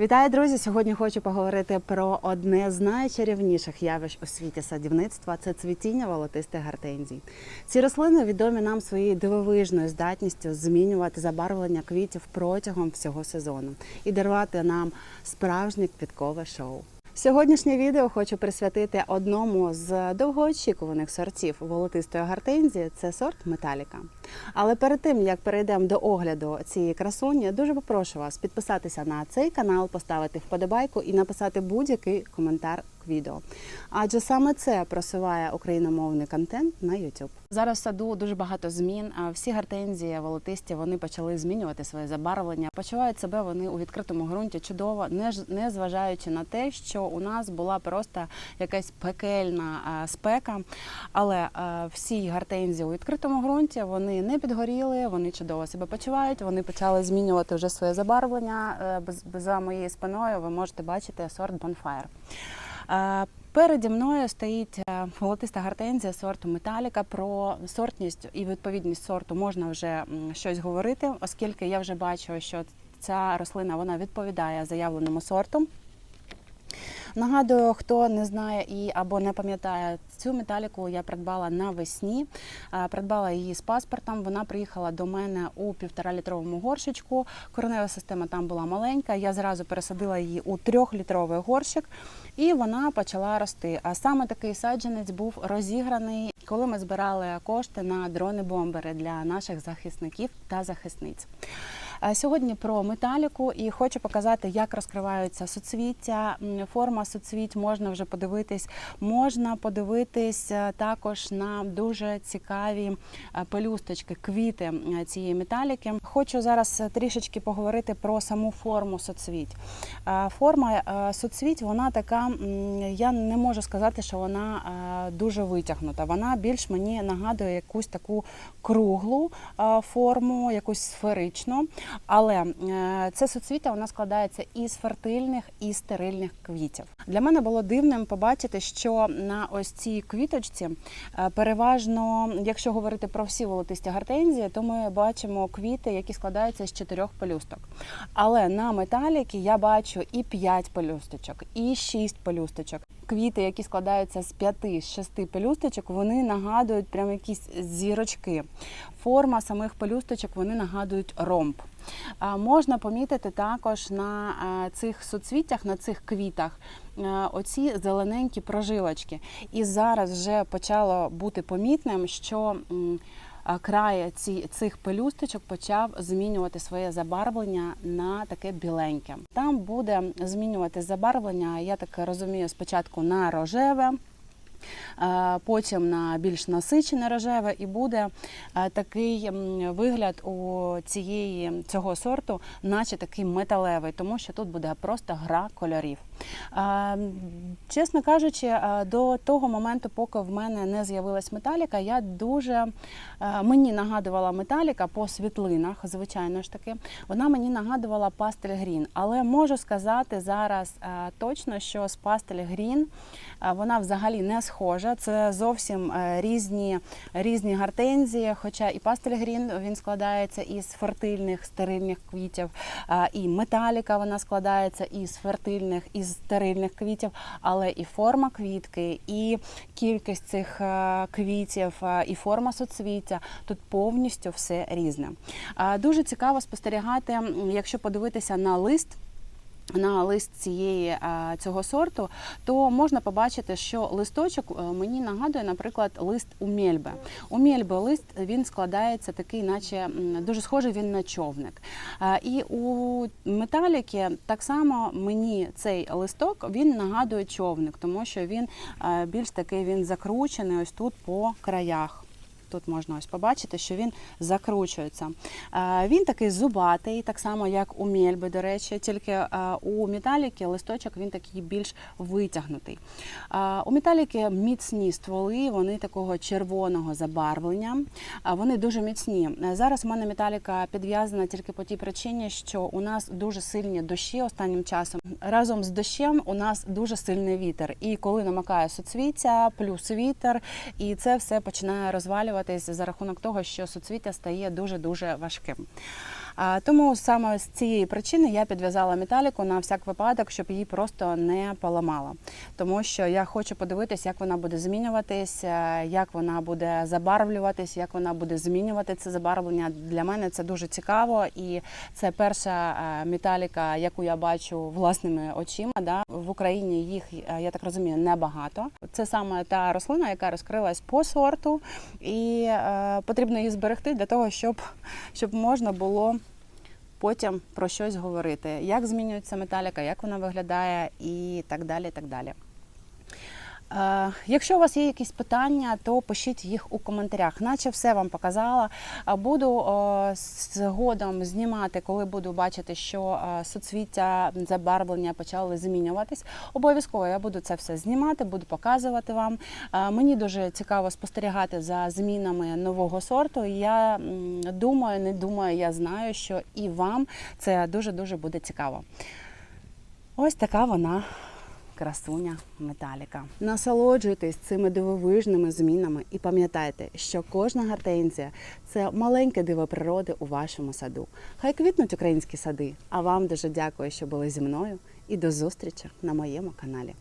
Вітаю, друзі! Сьогодні хочу поговорити про одне з найчарівніших явищ у світі садівництва це цвітіння волотистих гортензій. Ці рослини відомі нам своєю дивовижною здатністю змінювати забарвлення квітів протягом всього сезону і дарувати нам справжнє квіткове шоу. Сьогоднішнє відео хочу присвятити одному з довгоочікуваних сортів волотистої гортензії – це сорт Металіка. Але перед тим як перейдемо до огляду цієї красуні, дуже попрошу вас підписатися на цей канал, поставити вподобайку і написати будь-який коментар відео. Адже саме це просуває україномовний контент на YouTube. Зараз в саду дуже багато змін. Всі гортензії волотисті вони почали змінювати своє забарвлення. Почувають себе вони у відкритому ґрунті чудово, не ж- не зважаючи на те, що у нас була просто якась пекельна спека. Але всі гортензії у відкритому ґрунті вони не підгоріли, вони чудово себе почувають. Вони почали змінювати вже своє забарвлення. Е, За моєю спиною ви можете бачити сорт Bonfire. Переді мною стоїть е, волотиста гортензія сорту Металіка. Про сортність і відповідність сорту можна вже щось говорити, оскільки я вже бачу, що ця рослина вона відповідає заявленому сорту. Нагадую, хто не знає і або не пам'ятає цю металіку, я придбала навесні. Придбала її з паспортом. Вона приїхала до мене у півторалітровому горшечку. Коренева система там була маленька. Я зразу пересадила її у трьохлітровий горщик, і вона почала рости. А саме такий саджанець був розіграний, коли ми збирали кошти на дрони-бомбери для наших захисників та захисниць. Сьогодні про металіку і хочу показати, як розкриваються соцвіття. Форма соцвіть можна вже подивитись. Можна подивитись е, також на дуже цікаві е, пелюсточки, квіти цієї металіки. Хочу зараз е, трішечки поговорити про саму форму соцвіть. Форма соцвіть, вона така, я не можу сказати, що вона дуже витягнута. Вона більш мені нагадує якусь таку круглу форму, якусь сферичну. Але е, це соцвіття вона складається із фертильних і стерильних квітів. Для мене було дивним побачити, що на ось цій квіточці е, переважно, якщо говорити про всі волотисті гортензії, то ми бачимо квіти, які складаються з чотирьох пелюсток. Але на металіки я бачу і п'ять пелюсточок, і шість пелюсточок. Квіти, які складаються з п'яти, з шести пелюсточок, вони нагадують прям якісь зірочки. Форма самих пелюсточок вони нагадують ромб. Можна помітити також на е, цих соцвіттях, на цих квітах е, оці зелененькі прожилочки. І зараз вже почало бути помітним, що край ці, цих пелюсточок почав змінювати своє забарвлення на таке біленьке. Там буде змінювати забарвлення, я так розумію, спочатку на рожеве. Е, Потім на більш насичене рожеве, і буде е, такий вигляд у цієї цього сорту, наче такий металевий, тому що тут буде просто гра кольорів. Е, Чесно кажучи, до того моменту, поки в мене не з'явилась металіка, я дуже мені нагадувала металіка по світлинах, звичайно ж таки. Вона мені нагадувала пастель грін, але можу сказати зараз точно, що з пастель грін вона взагалі не схожа. Це зовсім е, різні, різні гортензії. Хоча і пастель грін він складається із фертильних стерильних квітів, е, і металіка вона складається із фертильних із стерильних квітів, але і форма квітки, і кількість цих е, квітів, і форма соцвіття тут повністю все різне. Дуже цікаво спостерігати, якщо подивитися на лист. На лист цієї е, цього сорту, то можна побачити, що листочок е, мені нагадує, наприклад, лист у мельби. У мельби лист він складається такий, наче дуже схожий він на човник. Е, І у металіки так само мені цей листок він нагадує човник, тому що він більш такий він закручений ось тут по краях. Тут можна ось побачити, що він закручується. Е, Він такий зубатий, так само як у мельби, до речі, тільки е, у металіки листочок він такий більш витягнутий. Е, У металіки міцні стволи, вони такого червоного забарвлення. Вони дуже міцні. Зараз у мене металіка підв'язана тільки по тій причині, що у нас дуже сильні дощі останнім часом. Разом з дощем у нас дуже сильний вітер. І коли намакає соцвіття, плюс вітер, і це все починає розвалюватись за рахунок того, що соцвіття стає дуже дуже важким. А, тому саме з цієї причини я підв'язала металіку на всяк випадок, щоб її просто не поламала. Тому що я хочу подивитися, як вона буде змінюватись, е, як вона буде забарвлюватись, як вона буде змінювати це забарвлення. Для мене це дуже цікаво, і це перша е, металіка, яку я бачу власними очима. Да. В Україні їх, е, я так розумію, небагато. Це саме та рослина, яка розкрилась по сорту, і е, потрібно її зберегти для того, щоб, щоб можна було потім про щось говорити, як змінюється металіка, як вона виглядає, і так далі. так далі. Е, Якщо у вас є якісь питання, то пишіть їх у коментарях. Наче все вам показала. Буду е, згодом знімати, коли буду бачити, що е, соцвіття забарвлення почали змінюватись. Обов'язково я буду це все знімати, буду показувати вам. Мені дуже цікаво спостерігати за змінами нового сорту. Я думаю, не думаю, я знаю, що і вам це дуже дуже буде цікаво. Ось така вона красуня металіка. Насолоджуйтесь цими дивовижними змінами і пам'ятайте, що кожна гортензія – це маленьке диво природи у вашому саду. Хай квітнуть українські сади. А вам дуже дякую, що були зі мною. І до зустрічі на моєму каналі.